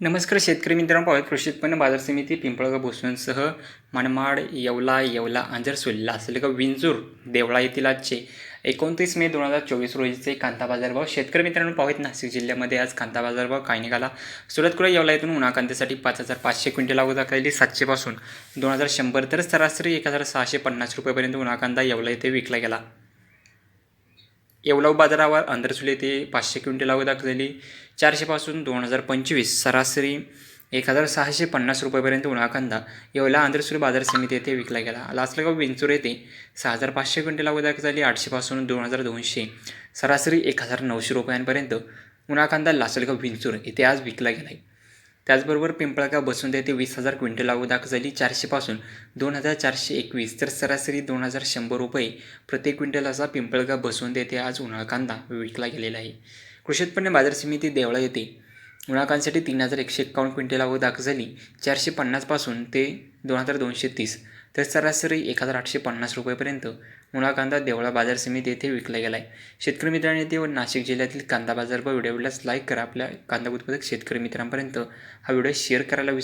नमस्कार शेतकरी मित्रांनो पाहूया कृषी उत्पन्न बाजार समिती पिंपळगाव भोसवनसह मनमाड येवला येवला आंजरसोली लासलगाव विंजूर देवळा येथील आजचे एकोणतीस मे दोन हजार चोवीस रोजीचे कांदा बाजारभाव. शेतकरी मित्रांनो पाहूयात नाशिक जिल्ह्यामध्ये आज कांदा बाजारभाव काय निघाला? सुरुवात येवला येथून उन्हा कांद्यासाठी. पाच हजार पाचशे क्विंटल अगोदर दाखवली सातशेपासून दोन हजार शंभर तर सरासरी एक हजार सहाशे पन्नास रुपयेपर्यंत उन्हा कांदा येवला येथे विकला गेला. येवलाव बाजारावर अंधरसुले येथे पाचशे क्विंटल अगोदर झाली चारशेपासून दोन हजार पंचवीस सरासरी एक हजार सहाशे पन्नास रुपयेपर्यंत उन्हा कांदा येवला आंध्रसुरी बाजार समिती येथे विकला गेला. लासलगाव विंचूर येथे सहा हजार पाचशे क्विंटल अगोदर झाली आठशेपासून दोन हजार दोनशे सरासरी एक हजार नऊशे रुपयांपर्यंत उन्हा कांदा लासलगाव विंचूर येथे आज विकला गेला आहे त्याचबरोबर पिंपळगाव बसून येथे वीस हजार क्विंटल अगोदर झाली. चारशेपासून दोन हजार चारशे एकवीस तर सरासरी दोन हजार शंभर रुपये प्रति क्विंटल असा पिंपळगाव बसवंत येथे आज उन्हाळा कांदा विकला गेलेला आहे. कृषी उत्पन्न बाजार समिती देवळा येथे उन्हाळकांसाठी तीन हजार एकशे एक्कावन्न क्विंटल अगोदर झाली. चारशे पन्नासपासून ते दोन हजार दोनशे तीस तर सरासरी एक हजार आठशे पन्नास रुपयेपर्यंत मुळा कांदा देवळा बाजार समिती येथे विकला गेला आहे शेतकरी मित्रांनी ते व नाशिक जिल्ह्यातील कांदा बाजार व व्हिडिओला लाईक करा. आपल्या कांदा उत्पादक शेतकरी मित्रांपर्यंत हा व्हिडिओ शेअर करायला विसरू